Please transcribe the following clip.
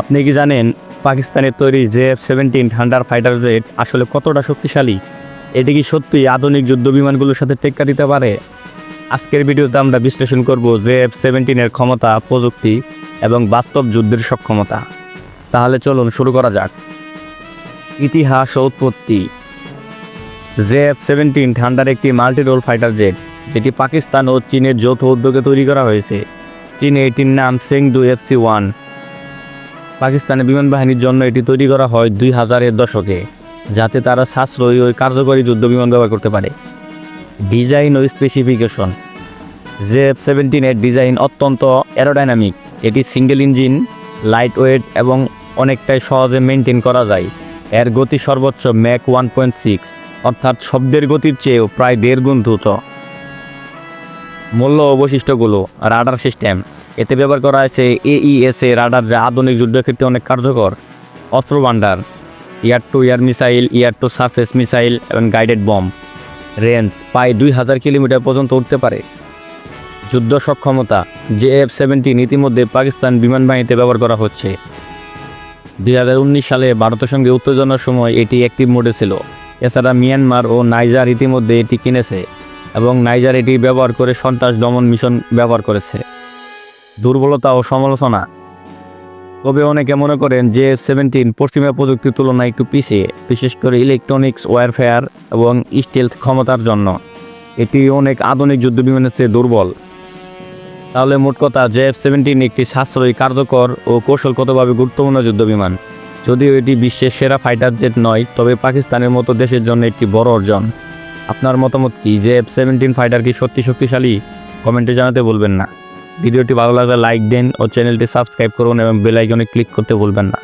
আপনি কি জানেন পাকিস্তানের তৈরি J F seventeen thunder fighter jet আসলে কতটা শক্তিশালী? এটি কি সত্যি আধুনিক যুদ্ধ বিমানগুলোর সাথে টেক্কা দিতে পারে? আজকের ভিডিওতে আমরা বিশ্লেষণ করব জে এফ সেভেন্টিনের ক্ষমতা, প্রযুক্তি এবং বাস্তব যুদ্ধের সক্ষমতা। তাহলে চলুন শুরু করা যাক। ইতিহাস ও উৎপত্তি। জে এফ সেভেন্টিন থান্ডার একটি মাল্টি রোল ফাইটার জেট, যেটি পাকিস্তান ও চীনের যৌথ উদ্যোগে তৈরি করা হয়েছে। চীনে এটির নাম সেংদু এফ সি ওয়ান। পাকিস্তানের বিমান বাহিনীর জন্য এটি তৈরি করা হয় দুই হাজারের দশকে, যাতে তারা সাশ্রয়ী ও কার্যকরী যুদ্ধ বিমান ব্যবহার করতে পারে। ডিজাইন ও স্পেসিফিকেশন। জে এফ সেভেন্টিনের ডিজাইন অত্যন্ত অ্যারোডাইনামিক এটি সিঙ্গেল ইঞ্জিন লাইট ওয়েট এবং অনেকটাই সহজে মেনটেন করা যায়। এর গতি সর্বোচ্চ ম্যাক ওয়ান পয়েন্ট সিক্স অর্থাৎ শব্দের গতির চেয়েও প্রায় দেড় গুণ দ্রুত। মূল্য ও বৈশিষ্ট্যগুলো, রাডার সিস্টেম। এতে ব্যবহার করা হয়েছে এইএসএ রাডার যা আধুনিক যুদ্ধক্ষেত্রে অনেক কার্যকর। অস্ত্র ভাণ্ডার, air to air missile, air to surface missile এবং গাইডেড বম। রেঞ্জ প্রায় দুই হাজার কিলোমিটার পর্যন্ত উঠতে পারে। যুদ্ধ সক্ষমতা, জে এফ সেভেন্টিন ইতিমধ্যে পাকিস্তান বিমান বাহিনীতে ব্যবহার করা হচ্ছে। দুই হাজার উনিশ সালে ভারতের সঙ্গে উত্তেজনার সময় এটি একটি মোডে ছিল। এছাড়া মিয়ানমার ও নাইজার ইতিমধ্যে এটি কিনেছে এবং নাইজার এটি ব্যবহার করে সন্ত্রাস দমন মিশন ব্যবহার করেছে। দুর্বলতা ও সমালোচনা। তবে অনেকে মনে করেন যে সেভেন্টিন পশ্চিমা প্রযুক্তির তুলনায় একটু পিছিয়ে, বিশেষ করে ইলেকট্রনিক্স ওয়ারফেয়ার এবং স্টেলথ ক্ষমতার জন্য। এটি অনেক আধুনিক যুদ্ধ বিমানের চেয়ে দুর্বল। তাহলে মোট কথা জে এফ সেভেন্টিন একটি সাশ্রয়ী, কার্যকর ও কৌশলগতভাবে গুরুত্বপূর্ণ যুদ্ধ বিমান। যদিও এটি বিশ্বের সেরা ফাইটার জেট নয়, তবে পাকিস্তানের মতো দেশের জন্য একটি বড় অর্জন। আপনার মতামত কি? যে এফ সেভেন্টিন ফাইটার কি সত্যি শক্তিশালী? কমেন্টে জানাতে বলবেন না। ভিডিওটি ভালো লাগলে লাইক দিন ও চ্যানেলটি সাবস্ক্রাইব করুন এবং বেলাইকনে ক্লিক করতে ভুলবেন না।